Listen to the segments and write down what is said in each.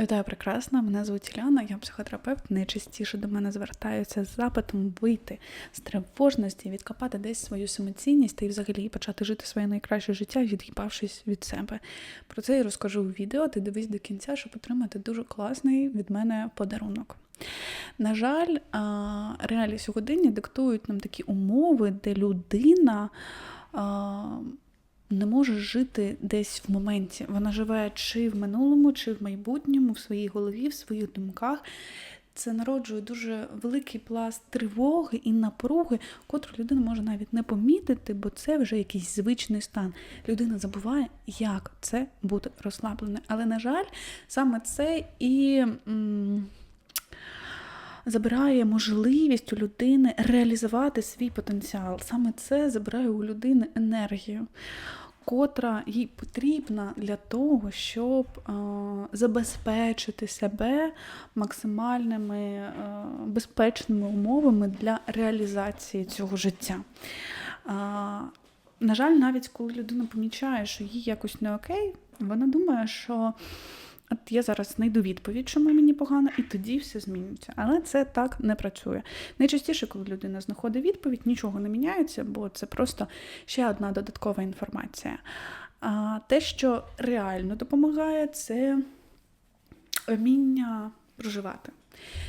Вітаю прекрасна, мене звуть Іляна, я психотерапевт. Найчастіше до мене звертаються з запитом вийти з тривожності, відкопати десь свою самоцінність та й взагалі почати жити своє найкраще життя, від'їбавшись від себе. Про це я розкажу у відео. Ти дивись до кінця, щоб отримати дуже класний від мене подарунок. На жаль, а, реалії сьогодення диктують нам такі умови, де людина. Не може жити десь в моменті. Вона живе чи в минулому, чи в майбутньому, в своїй голові, в своїх думках. Це народжує дуже великий пласт тривоги і напруги, котру людина може навіть не помітити, бо це вже якийсь звичний стан. Людина забуває, як це бути розслабленою. Але, на жаль, саме це і. М- Забирає можливість у людини реалізувати свій потенціал. Саме це забирає у людини енергію, котра їй потрібна для того, щоб е, забезпечити себе максимальними е, безпечними умовами для реалізації цього життя. Е, на жаль, навіть коли людина помічає, що їй якось не окей, вона думає, що От я зараз знайду відповідь, чому мені погано, і тоді все зміниться. Але це так не працює. Найчастіше, коли людина знаходить відповідь, нічого не міняється, бо це просто ще одна додаткова інформація. А те, що реально допомагає, це вміння проживати.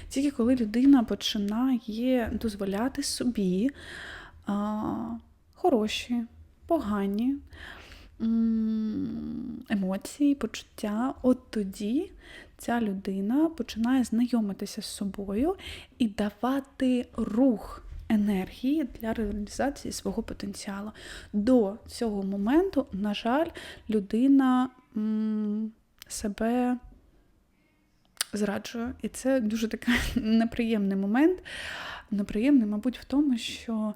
Тільки коли людина починає дозволяти собі а, хороші, погані емоції, почуття, от тоді ця людина починає знайомитися з собою і давати рух енергії для реалізації свого потенціалу. До цього моменту, на жаль, людина м, себе зраджує. І це дуже такий неприємний момент. Неприємний, мабуть, в тому, що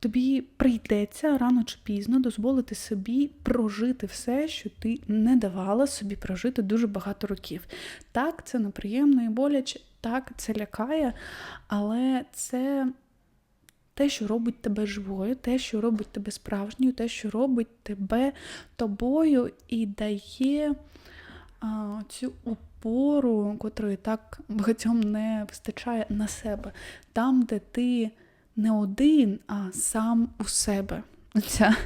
тобі прийдеться рано чи пізно дозволити собі прожити все, що ти не давала собі прожити дуже багато років. Так, це неприємно і боляче, так, це лякає, але це. Те, що робить тебе живою, те, що робить тебе справжньою, те, що робить тебе тобою і дає а, цю опору, котрої так багатьом не вистачає на себе, там, де ти не один, а сам у себе. Ця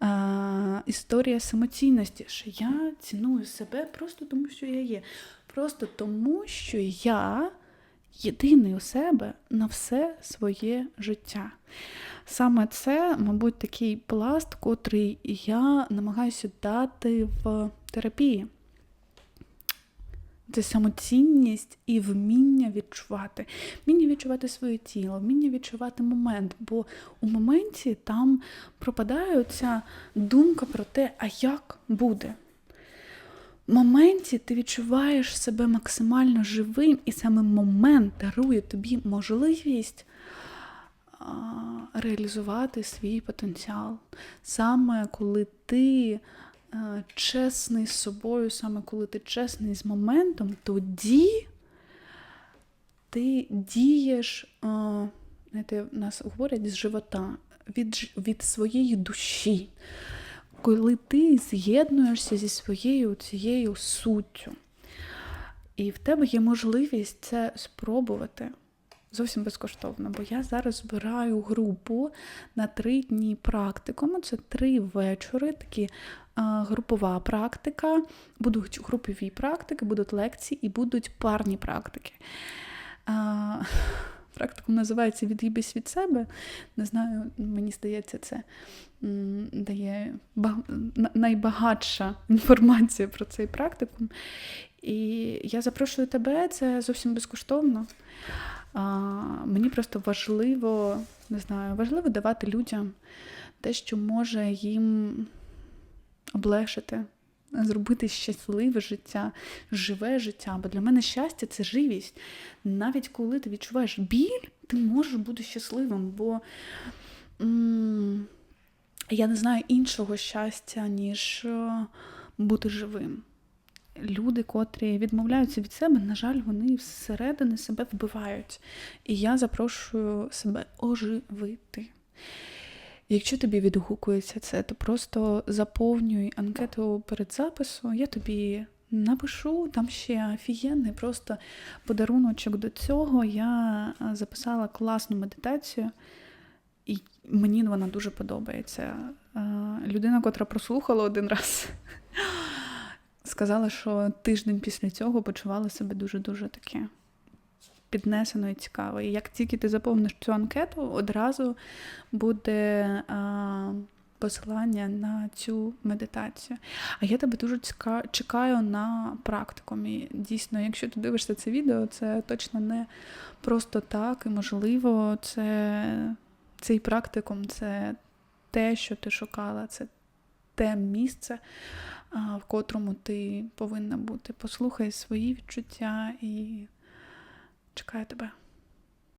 а, історія самоцінності, що я ціную себе просто тому, що я є. Просто тому, що я єдиний у себе на все своє життя. Саме це, мабуть, такий пласт, котрий я намагаюся дати в терапії. Це самоцінність і вміння відчувати, вміння відчувати своє тіло, вміння відчувати момент, бо у моменті там пропадає ця думка про те, а як буде. В моменті ти відчуваєш себе максимально живим, і саме момент дарує тобі можливість реалізувати свій потенціал. Саме коли ти чесний з собою, саме коли ти чесний з моментом, тоді ти дієш, е, знаєте, нас говорять з живота, від, від своєї душі, коли ти з'єднуєшся зі своєю цією суттю. І в тебе є можливість це спробувати зовсім безкоштовно, бо я зараз збираю групу на три дні практикуму. Це три вечори, такі групова практика, будуть групові практики, будуть лекції і будуть парні практики. А, Практикум називається Від'їбись від себе. Не знаю, мені здається, це дає найбагатша інформація про цей практикум. І я запрошую тебе, це зовсім безкоштовно. А, Мені просто важливо, не знаю, важливо давати людям те, що може їм облегшити, зробити щасливе життя, живе життя. Бо для мене щастя це живість. Навіть коли ти відчуваєш біль, ти можеш бути щасливим, бо м- я не знаю іншого щастя, ніж е, бути живим люди, котрі відмовляються від себе, на жаль, вони всередини себе вбивають. І я запрошую себе оживити. Якщо тобі відгукується це, то просто заповнюй анкету перед запису, я тобі напишу. Там ще офігенний просто подаруночок до цього. Я записала класну медитацію, і мені вона дуже подобається. Людина, котра прослухала один раз, сказала, що тиждень після цього почувала себе дуже-дуже таке піднесено і цікаво. І як тільки ти заповниш цю анкету, одразу буде а, посилання на цю медитацію. А я тебе дуже ціка... чекаю на практикумі. Дійсно, якщо ти дивишся це відео, це точно не просто так, і можливо, це цей практикум це те, що ти шукала, це те місце, в котрому ти повинна бути. Послухай свої відчуття і чекаю тебе.